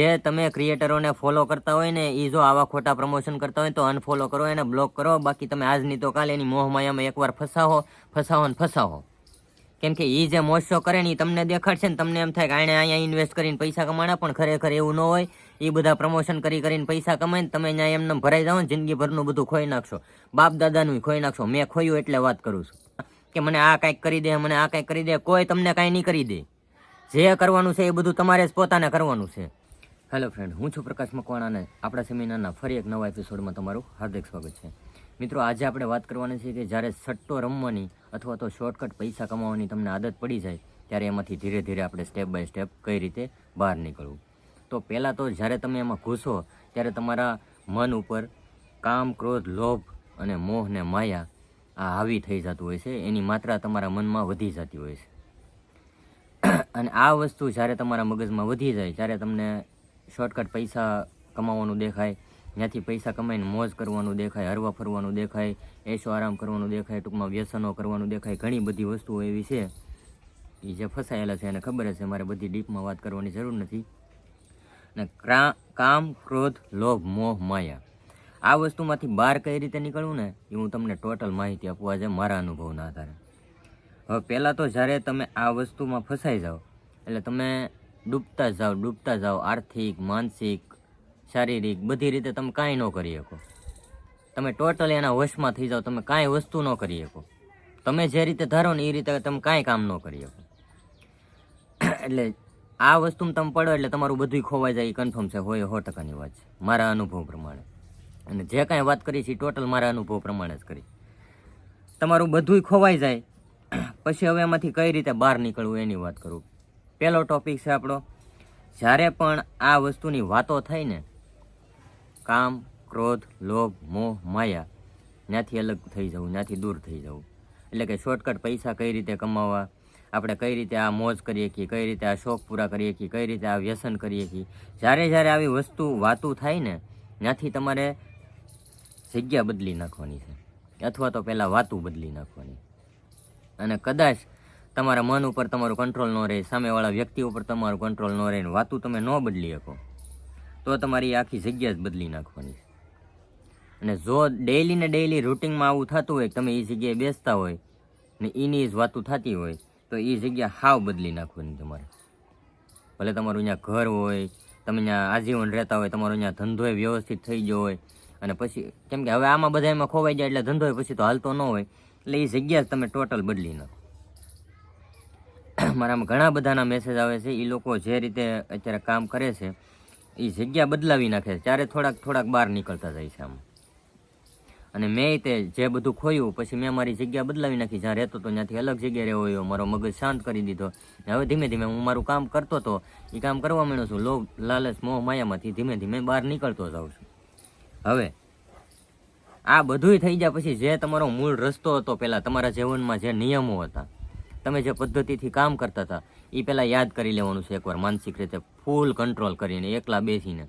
જે તમે ક્રિએટરોને ફોલો કરતા હોય ને એ જો આવા ખોટા પ્રમોશન કરતા હોય તો અનફોલો કરો, એને બ્લોક કરો. બાકી તમે આજની તો કાલે એની મોહમાયામાં એકવાર ફસાવો ફસાવો ને ફસાવો કેમ કે એ જે મોસો કરે ને એ તમને દેખાડશે ને તમને એમ થાય કે આણે અહીંયા ઇન્વેસ્ટ કરીને પૈસા કમાણા, પણ ખરેખર એવું ન હોય. એ બધા પ્રમોશન કરી કરીને પૈસા કમાઈને તમે અહીંયા એમને ભરાઈ જાઓ ને જિંદગીભરનું બધું ખોઈ નાખશો. બાપ દાદાનું ખોઈ નાખશો. મેં ખોયું એટલે વાત કરું છું. કે મને આ કાંઈક કરી દે, મને આ કાંઈક કરી દે. કોઈ તમને કાંઈ નહીં કરી દે. જે કરવાનું છે એ બધું તમારે જ પોતાને કરવાનું છે. હેલો ફ્રેન્ડ હું છું પ્રકાશ મકવાણા અને આપણા સેમિનારના ફરી એક નવા એપિસોડમાં તમારું હાર્દિક સ્વાગત છે. મિત્રો, આજે આપણે વાત કરવાની છે કે જ્યારે સટ્ટો રમવાની અથવા તો શોર્ટકટ પૈસા કમાવાની તમને આદત પડી જાય, ત્યારે એમાંથી ધીરે ધીરે આપણે સ્ટેપ બાય સ્ટેપ કઈ રીતે બહાર નીકળવું. તો પહેલાં તો જ્યારે તમે એમાં ઘૂસો, ત્યારે તમારા મન ઉપર કામ, ક્રોધ, લોભ અને મોહ ને માયા આ હાવી થઈ જતું હોય છે. એની માત્રા તમારા મનમાં વધી જતી હોય છે. અને આ વસ્તુ જ્યારે તમારા મગજમાં વધી જાય, ત્યારે તમને શોર્ટકટ પૈસા કમાવાનું દેખાય, ત્યાંથી પૈસા કમાઈને મોજ કરવાનું દેખાય, હરવા ફરવાનું દેખાય એશો આરામ કરવાનું દેખાય, ટૂંકમાં વ્યસનો કરવાનું દેખાય, ઘણી બધી વસ્તુઓ એવી છે. એ જે ફસાયેલા છે એને ખબર છે મારે બધી ડીપમાં વાત કરવાની જરૂર નથી. અને કામ, ક્રોધ, લોભ, મોહ, માયા. આ વસ્તુમાંથી બહાર કઈ રીતે નીકળવું ને એ હું તમને ટોટલ માહિતી આપવા છે મારા અનુભવના આધારે. હવે પહેલાં તો જ્યારે તમે આ વસ્તુમાં ફસાઈ જાઓ, એટલે તમે ડૂબતા જાઓ ડૂબતા જાઓ, આર્થિક, માનસિક, શારીરિક, બધી રીતે તમે કાંઈ ન કરી શકો. તમે ટોટલી એના હોશમાં થઈ જાઓ, તમે કાંઈ વસ્તુ ન કરી શકો. તમે જે રીતે ધારો ને એ રીતે તમે કાંઈ કામ ન કરી શકો. એટલે આ વસ્તુમાં તમે પડો એટલે તમારું બધું ખોવાઈ જાય, એ કન્ફર્મ છે. હોય સો ટકાની વાત છે. મારા અનુભવ પ્રમાણે. અને જે કાંઈ વાત કરી છે ટોટલ મારા અનુભવ પ્રમાણે જ કરી. તમારું બધુંય ખોવાઈ જાય. પછી હવે એમાંથી કઈ રીતે બહાર નીકળવું એની વાત કરું. પહેલો ટોપિક છે આપણો. જ્યારે પણ આ વસ્તુની વાતો થાય ને, કામ, ક્રોધ, લોભ, મોહ, માયા, ત્યાંથી અલગ થઈ જવું, ત્યાંથી દૂર થઈ જવું. એટલે કે શોર્ટકટ પૈસા કઈ રીતે કમાવવા આપણે કઈ રીતે આ મોજ કરીએ છીએ, કઈ રીતે આ શોખ પૂરા કરીએ છીએ, કઈ રીતે આ વ્યસન કરીએ છીએ. જ્યારે જ્યારે આવી વસ્તુ, વાતું થાય ને, ત્યાંથી તમારે જગ્યા બદલી નાખવાની છે. અથવા તો પહેલાં વાતું બદલી નાખવાની. અને કદાચ તમારા મન ઉપર તમારું કંટ્રોલ ન રહે, સામેવાળા વ્યક્તિ ઉપર તમારું કંટ્રોલ ન રહે વાતું તમે ન બદલી શકો. તો તમારી આખી જગ્યા જ બદલી નાખવાની. અને જો ડેઈલી ને ડેઈલી રૂટિનમાં આવું થતું હોય તમે એ જગ્યાએ બેસતા હોય ને એની જ વાતું થતી હોય, તો એ જગ્યા હાવ બદલી નાખવાની તમારે. ભલે તમારું અહીંયા ઘર હોય, તમે ત્યાં આજીવન રહેતા હોય, તમારો અહીંયા ધંધો વ્યવસ્થિત થઈ ગયો હોય, અને પછી કેમ કે હવે આમાં બધા એમાં ખોવાઈ જાય એટલે ધંધો પછી તો હાલતો ન હોય, એટલે એ જગ્યા તમે ટોટલ બદલી નાખો. મારામાં ઘણા બધાના મેસેજ આવે છે. એ લોકો જે રીતે અત્યારે કામ કરે છે એ જગ્યા બદલાવી નાખે છે. ત્યારે થોડાક થોડાક બહાર નીકળતા જાય છે આમ. અને મેં તે જે બધું ખોયું, પછી મેં મારી જગ્યા બદલાવી નાખી. જ્યાં રહેતો હતો ત્યાંથી અલગ જગ્યાએ રહેવો હોય મારો મગજ શાંત કરી દીધો. હવે ધીમે ધીમે હું મારું કામ કરતો હતો એ કામ કરવા માંડ્યો છું. લોભ, લાલચ, મોહ, માયામાંથી ધીમે ધીમે બહાર નીકળતો જાઉં છું. હવે, આ બધુંય થઈ ગયા પછી જે તમારો મૂળ રસ્તો હતો પહેલાં તમારા જીવનમાં જે નિયમો હતા તમે જે પદ્ધતિથી કામ કરતા હતા એ પહેલાં યાદ કરી લેવાનું છે એકવાર, માનસિક રીતે ફૂલ કંટ્રોલ કરીને, એકલા બેસીને.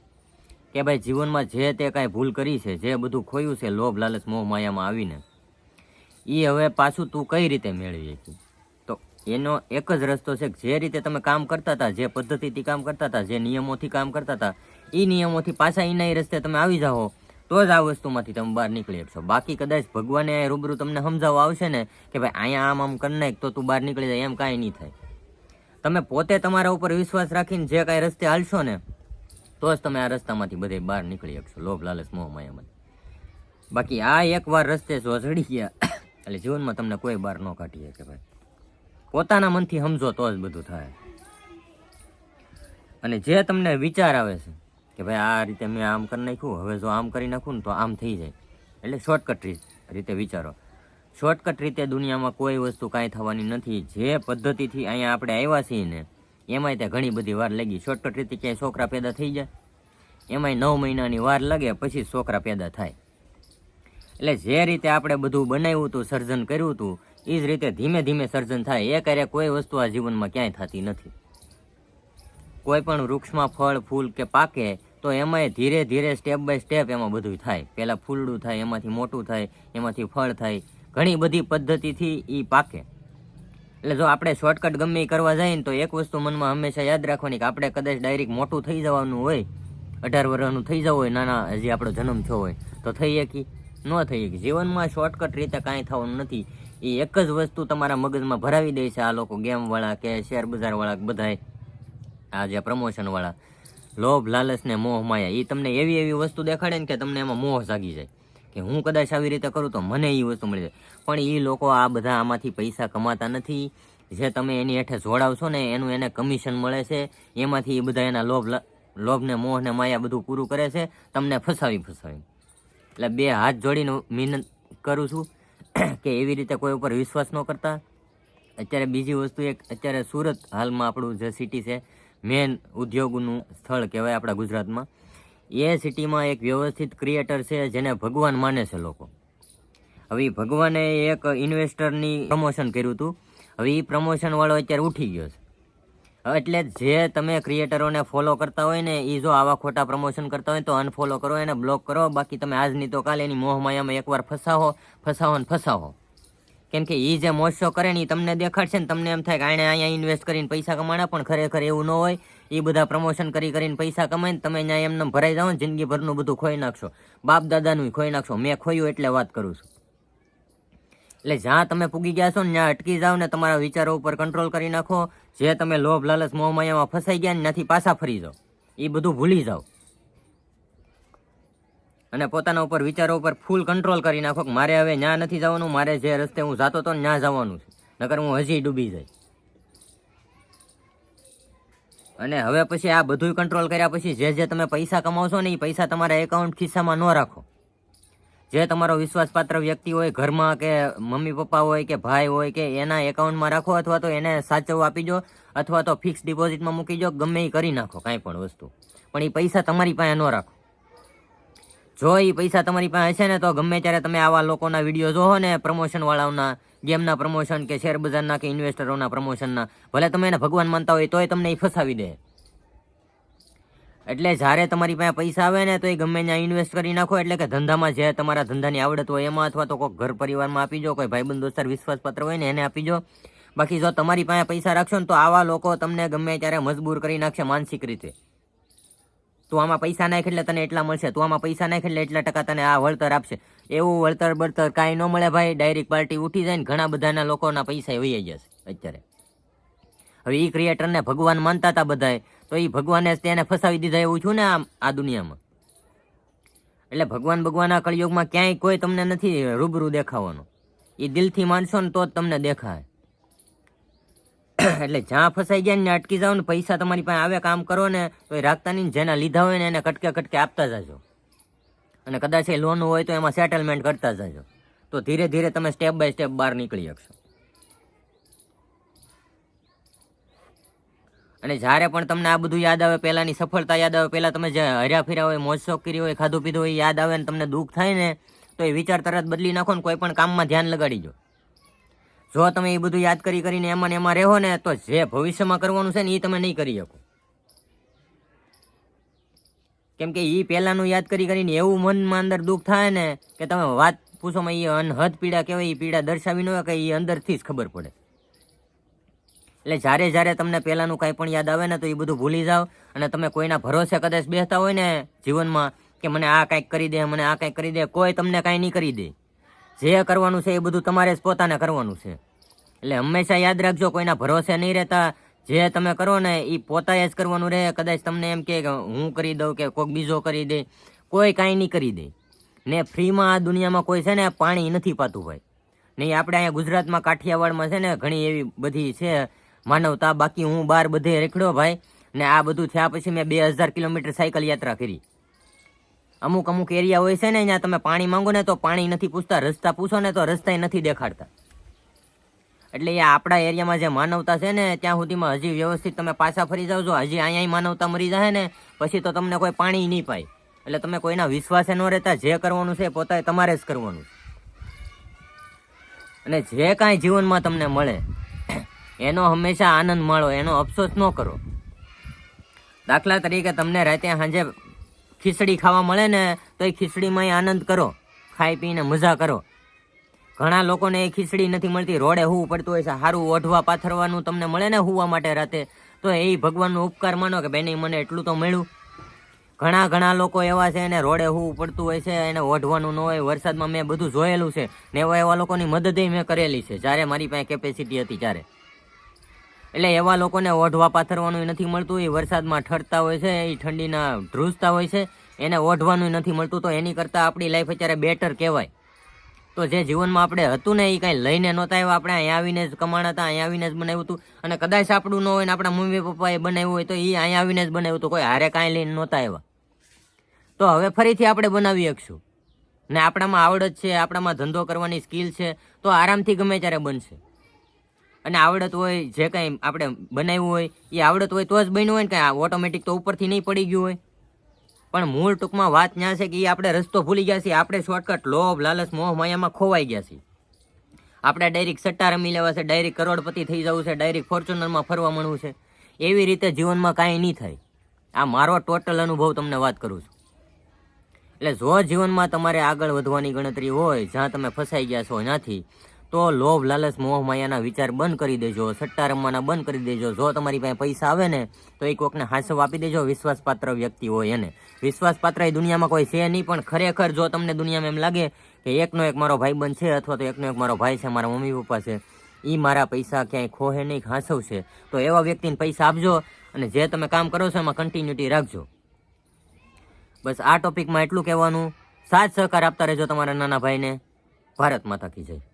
કે ભાઈ, જીવનમાં જે તે કાંઈ ભૂલ કરી છે, જે બધું ખોયું છે, લોભ, લાલચ, મોહ, માયામાં આવીને એ હવે પાછું તું કઈ રીતે મેળવી શકી તો એનો એક જ રસ્તો છે કે જે રીતે તમે કામ કરતા હતા, જે પદ્ધતિથી કામ કરતા હતા, જે નિયમોથી કામ કરતા હતા એ નિયમોથી પાછા એના રસ્તે તમે આવી જાઓ તો જ આ વસ્તુમાંથી તમે બહાર નીકળી શકશો. બાકી કદાચ ભગવાને રૂબરૂ તમને સમજાવવા આવશે ને કે ભાઈ અહીંયા આમ આમ કરી નાખ તો તું બહાર નીકળી જાય, એમ કાંઈ નહીં થાય. તમે પોતે તમારા ઉપર વિશ્વાસ રાખીને જે કાંઈ રસ્તે હાલશો ને, તો જ તમે આ રસ્તામાંથી બધે બહાર નીકળી શકશો લોભ લાલચ મોહ માયામાં બાકી આ એકવાર રસ્તે જો ચડી ગયા, એટલે જીવનમાં તમને કોઈ બહાર ન કાઢી શકે ભાઈ. પોતાના મનથી સમજો તો જ બધું થાય. અને જે તમને વિચાર આવે છે કે ભાઈ આ રીતે મેં આમ કરી નાખ્યું, હવે જો આમ કરી નાખું ને તો આમ થઈ જાય. એટલે શોર્ટકટ રીતે વિચારો. શોર્ટકટ રીતે દુનિયામાં કોઈ વસ્તુ કાંઈ થવાની નથી. જે પદ્ધતિથી અહીંયા આપણે આવ્યા છીએ ને, એમાંય ત્યાં ઘણી બધી વાર લાગી. શોર્ટકટ રીતે ક્યાંય છોકરા પેદા થઈ જાય. એમાંય નવ મહિનાની વાર લાગે, પછી છોકરા પેદા થાય. એટલે જે રીતે આપણે બધું બનાવ્યું હતું, સર્જન કર્યું હતું એ જ રીતે ધીમે ધીમે સર્જન થાય. એ કરે કોઈ વસ્તુ આ જીવનમાં ક્યાંય થતી નથી. કોઈ પણ વૃક્ષમાં ફળ, ફૂલ કે પાકે તો એમાંય ધીરે ધીરે સ્ટેપ બાય સ્ટેપ એમાં બધું થાય. પહેલાં ફૂલડું થાય, એમાંથી મોટું થાય, એમાંથી ફળ થાય. ઘણી બધી પદ્ધતિથી એ પાકે. એટલે જો આપણે શોર્ટકટ ગમે કરવા જઈએ ને તો એક વસ્તુ મનમાં હંમેશા યાદ રાખવાની કે આપણે કદાચ ડાયરેક્ટ મોટું થઈ જવાનું હોય, અઢાર વર્ષનું થઈ જવું હોય, નાના હજી આપણો જન્મ થયો હોય, તો થઈ શકી ન થઈ શકી જીવનમાં શોર્ટકટ રીતે કાંઈ થવાનું નથી. એ એક જ વસ્તુ તમારા મગજમાં ભરાવી દે છે આ લોકો ગેમવાળા કે શેર બજારવાળા બધાય. આ જે પ્રમોશનવાળા લોભ, લાલચ ને મોહ માયા એ તમને એવી એવી વસ્તુ દેખાડે ને કે તમને એમાં મોહ જાગી જાય. કે હું કદાચ આવી રીતે કરું તો મને એ વસ્તુ મળી જાય. પણ એ લોકો આ બધા આમાંથી પૈસા કમાતા નથી. જે તમે એની હેઠે જોડાવશો ને, એનું એને કમિશન મળે છે. એમાંથી એ બધા એના લોભ લોભ ને મોહ ને માયા બધું પૂરું કરે છે. તમને ફસાવી ફસાવી. એટલે બે હાથ જોડીને મહેનત કરું છું કે એવી રીતે કોઈ ઉપર વિશ્વાસ ન કરતા. અત્યારે બીજી વસ્તુ એક, અત્યારે સુરત હાલમાં આપણું જે સિટી છે મેન ઉદ્યોગનું સ્થળ કહેવાય આપણા ગુજરાતમાં. એ સિટીમાં એક વ્યવસ્થિત ક્રિએટર છે જેને ભગવાન માને છે લોકો. હવે ભગવાને એક ઇન્વેસ્ટરની પ્રમોશન કર્યું હતું. હવે એ પ્રમોશનવાળો અત્યારે ઉઠી ગયો છે. એટલે જે તમે ક્રિએટરોને ફોલો કરતા હોય ને એ જો આવા ખોટા પ્રમોશન કરતા હોય તો અનફોલો કરો, એને બ્લોક કરો. બાકી તમે આજની તો કાલે એની મોહમાયામાં એકવાર ફસાવો ફસાવો ને ફસાવો. કેમ કે એ જે મોસો કરે ને એ તમને દેખાડશે ને તમને એમ થાય કે આણે અહીંયા ઇન્વેસ્ટ કરીને પૈસા કમાણા, પણ ખરેખર એવું ન હોય. એ બધા પ્રમોશન કરી કરીને પૈસા કમાઈને તમે અહીંયા એમને ભરાઈ જાઓ ને જિંદગીભરનું બધું ખોઈ નાખશો. બાપ દાદાનું ખોઈ નાખશો. મેં ખોયું એટલે વાત કરું છું. એટલે જ્યાં તમે પૂગી ગયા છો ને ત્યાં અટકી જાઓ ને તમારા વિચારો ઉપર કંટ્રોલ કરી નાખો. જે તમે લોભ લાલચ મોહમાયામાં ફસાઈ ગયા ને ત્યાંથી પાછા ફરી જાઓ. એ બધું ભૂલી જાઓ. અને પોતાના ઉપર વિચારો ઉપર ફૂલ કંટ્રોલ કરી નાખો કે મારે હવે ન્યા નથી જવાનું, મારે જે રસ્તે હું જાતો હતો ન્યા જવાનું છે. નકર હું હજી ડૂબી જાય. અને હવે પછી આ બધું કંટ્રોલ કર્યા પછી જે જે તમે પૈસા કમાવશો ને એ પૈસા તમારા એકાઉન્ટ ખિસ્સામાં ન રાખો. જે તમારો વિશ્વાસપાત્ર વ્યક્તિ હોય, ઘરમાં કે મમ્મી પપ્પા હોય કે ભાઈ હોય કે એના એકાઉન્ટમાં રાખો અથવા તો એને સાચવવા આપી દો અથવા તો ફિક્સ ડિપોઝિટમાં મૂકી દો, ગમે એ કરી નાખો કાંઈ પણ વસ્તુ. પણ એ પૈસા તમારી પાસે ન રાખો. જો એ પૈસા તમારી પાસે હશે ને, તો ગમે ત્યારે તમે આવા લોકોના વીડિયો જોવો ને પ્રમોશન વાળાઓના ગેમના પ્રમોશન કે શેર બજારના કે ઇન્વેસ્ટરોના પ્રમોશનના ભલે તમે એને ભગવાન માનતા હોય તોય તમને એ ફસાવી દે. એટલે જ્યારે તમારી પાસે પૈસા આવે ને, તો એ ગમે ત્યાં ઇન્વેસ્ટ કરી નાખો, એટલે કે ધંધામાં જે તમારા ધંધાની આવડત હોય એમાં, અથવા તો કોઈ ઘર પરિવારમાં આપી દો, કોઈ ભાઈબંધ દોસ્તાર વિશ્વાસપત્ર હોય ને, એને આપી જો બાકી જો તમારી પાસે પૈસા રાખશો ને, તો આવા લોકો તમને ગમે ત્યારે મજબૂર કરી નાખશે માનસિક રીતે. તું આમાં પૈસા નાખ એટલે તને એટલા મળશે. તું આમાં પૈસા નાખ એટલે એટલા ટકા તને આ વળતર આપશે. એવું વળતર બળતર કાંઈ ન મળે ભાઈ. ડાયરેક્ટ પાર્ટી ઉઠી જાય ને ઘણા બધાના લોકોના પૈસા વહી જશે અત્યારે. હવે એ ક્રિએટરને ભગવાન માનતા હતા બધાએ. તો એ ભગવાને જ તેને ફસાવી દીધા એવું છું ને આમ આ દુનિયામાં. એટલે ભગવાન ભગવાનના કળયુગમાં ક્યાંય કોઈ તમને નથી રૂબરૂ દેખાવાનું. એ દિલથી માનશો ને તો જ તમને દેખાય. એટલે જ્યાં ફસાઈ ગયા ને અટકી જાઓ ને, પૈસા તમારી પાસે આવે, કામ કરો ને, તો એ રાખતા નહીં જેના લીધા હોય ને એને કટકે કટકે આપતા જાજો. અને કદાચ એ લોન હોય તો એમાં સેટલમેન્ટ કરતા જાજો. તો ધીરે ધીરે તમે સ્ટેપ બાય સ્ટેપ બહાર નીકળી શકશો. અને જ્યારે પણ તમને આ બધું યાદ આવે, પહેલાંની સફળતા યાદ આવે, પહેલાં તમે જે હર્યા ફેર્યા હોય, મોજ શોખ કરી હોય, ખાધું પીધું હોય યાદ આવે ને તમને દુઃખ થાય ને, તો એ વિચાર તરત બદલી નાખો ને, કોઈ પણ કામમાં ધ્યાન લગાડી દો. જો તમે એ બધું યાદ કરી કરીને એમાં એમાં રહો ને, તો જે ભવિષ્યમાં કરવાનું છે ને એ તમે નહીં કરી શકો. કેમ કે એ પહેલાંનું યાદ કરી કરીને એવું મનમાં અંદર દુઃખ થાય ને કે તમે વાત પૂછોમાં એ અનહદ પીડા કહેવાય એ પીડા દર્શાવી ન હોય કે એ અંદરથી જ ખબર પડે. એટલે જ્યારે જ્યારે તમને પહેલાંનું કાંઈ પણ યાદ આવે ને, તો એ બધું ભૂલી જાઓ અને તમે કોઈના ભરોસે કદાચ બેસતા હોય ને જીવનમાં કે મને આ કાંઈક કરી દે, મને આ કાંઈક કરી દે, કોઈ તમને કાંઈ નહીં કરી દે. જે કરવાનું છે એ બધું તમારે જ પોતાને કરવાનું છે. એટલે હંમેશા યાદ રાખજો, કોઈના ભરોસે નહીં રહેતા. જે તમે કરો ને એ પોતાએ જ કરવાનું રહે. કદાચ તમને એમ કે હું કરી દઉં કે કોઈક બીજો કરી દે. કોઈ કાંઈ નહીં કરી દે. ને ફ્રીમાં આ દુનિયામાં કોઈ છે ને, પાણી નથી પાતું ભાઈ. નહીં આપણે અહીંયા ગુજરાતમાં કાઠિયાવાડમાં છે ને, ઘણી એવી બધી છે માનવતા. બાકી હું બહાર બધે રેખડ્યો ભાઈ. ને આ બધું થયા પછી મેં બે હજાર કિલોમીટર સાયકલ યાત્રા કરી. અમુક અમુક એરિયા હોય છે ને, અહીંયા તમે પાણી માંગો ને તો પાણી નથી પૂછતા. રસ્તા પૂછો ને તો રસ્તા નથી દેખાડતા. એટલે એ આપણા એરિયામાં જે માનવતા છે ને, ત્યાં સુધીમાં હજી વ્યવસ્થિત તમે પાછા ફરી જાઓ છો. હજી અહીંયા માનવતા મરી જાય ને, પછી તો તમને કોઈ પાણી નહીં પાય. એટલે તમે કોઈના વિશ્વાસે ન રહેતા. જે કરવાનું છે પોતાએ તમારે જ કરવાનું. અને જે કાંઈ જીવનમાં તમને મળે, એનો હંમેશા આનંદ માણો, એનો અફસોસ ન કરો. દાખલા તરીકે તમને રાતે સાંજે ખીચડી ખાવા મળે ને, તો એ ખીચડીમાં આનંદ કરો. ખાઈ પીને મજા કરો. ઘણા લોકોને એ ખીચડી નથી મળતી. રોડે હોવું પડતું હોય છે. સારું ઓઢવા પાથરવાનું તમને મળે ને હોવા માટે રાતે? તો એ ભગવાનનો ઉપકાર માનો કે બેને મને એટલું તો મળ્યું. ઘણા ઘણા લોકો એવા છે એને રોડે હોવું પડતું હોય છે, એને ઓઢવાનું ન હોય. વરસાદમાં મેં બધું જોયેલું છે ને એવા એવા લોકોની મદદ મેં કરેલી છે. જ્યારે મારી પાસે કેપેસિટી હતી ત્યારે. એટલે એવા લોકોને ઓઢવા પાથરવાનું નથી મળતું. એ વરસાદમાં ઠરતા હોય છે, એ ઠંડીના ધ્રુજતા હોય છે. એને ઓઢવાનું નથી મળતું. તો એની કરતાં આપણી લાઈફ અત્યારે બેટર કહેવાય. તો જે જીવનમાં આપણે હતું ને એ કાંઈ લઈને નહોતા આવ્યા. આપણે અહીંયા આવીને જ કમાણા હતા, અહીંયા આવીને જ બનાવ્યું હતું. અને કદાચ આપણું ન હોય ને આપણા મમ્મી પપ્પાએ બનાવ્યું હોય તો એ અહીંયા આવીને જ બનાવ્યું હતું. કોઈ હારે કાંઈ લઈને નહોતા આવ્યા. તો હવે ફરીથી આપણે બનાવી શકશું. ને આપણામાં આવડત છે, આપણામાં ધંધો કરવાની સ્કિલ છે, તો આરામથી ગમે ત્યારે બનશે. અને આવડત હોય, જે કાંઈ આપણે બનાવ્યું હોય, એ આવડત હોય તો જ બન્યું હોય ને કાંઈ. ઓટોમેટિક તો ઉપરથી નહીં પડી ગયું હોય. પણ મૂળ ટૂંકમાં વાત ત્યાં છે કે એ આપણે રસ્તો ભૂલી ગયા છીએ. આપણે શોર્ટકટ લોભ, લાલચ, મોહ માયામાં ખોવાઈ ગયા છીએ. આપણે ડાયરેક્ટ સટ્ટા રમી લેવા છે ડાયરેક્ટ કરોડપતિ થઈ જવું છે ડાયરેક્ટ ફોર્ચ્યુનરમાં ફરવા મળવું છે. એવી રીતે જીવનમાં કાંઈ નહીં થાય. આ મારો ટોટલ અનુભવ તમને વાત કરું છું. એટલે જો જીવનમાં તમારે આગળ વધવાની ગણતરી હોય, જ્યાં તમે ફસાઈ ગયા છો, ત્યાંથી તો લોભ, લાલચ, મોહ, માયાના વિચાર બંધ કરી દેજો. સટ્ટા રમવાના બંધ કરી દેજો. જો તમારી પાસે પૈસા આવે ને, તો એ કોકને હાસવ આપી દેજો. વિશ્વાસપાત્ર વ્યક્તિ હોય એને. વિશ્વાસપાત્ર એ દુનિયામાં કોઈ છે નહીં, પણ ખરેખર જો તમને દુનિયામાં એમ લાગે કે એકનો એક મારો ભાઈ બંધ છે અથવા તો એકનો એક મારો ભાઈ છે, મારા મમ્મી, પપ્પા છે એ મારા પૈસા ક્યાંય ખોહે નહીં, હાંસવશે. તો એવા વ્યક્તિને પૈસા આપજો અને જે તમે કામ કરો છો એમાં કન્ટિન્યુટી રાખજો. બસ આ ટોપિકમાં એટલું કહેવાનું. સાથ સહકાર આપતા રહેજો તમારા નાના ભાઈને. ભારત માતા કી જય.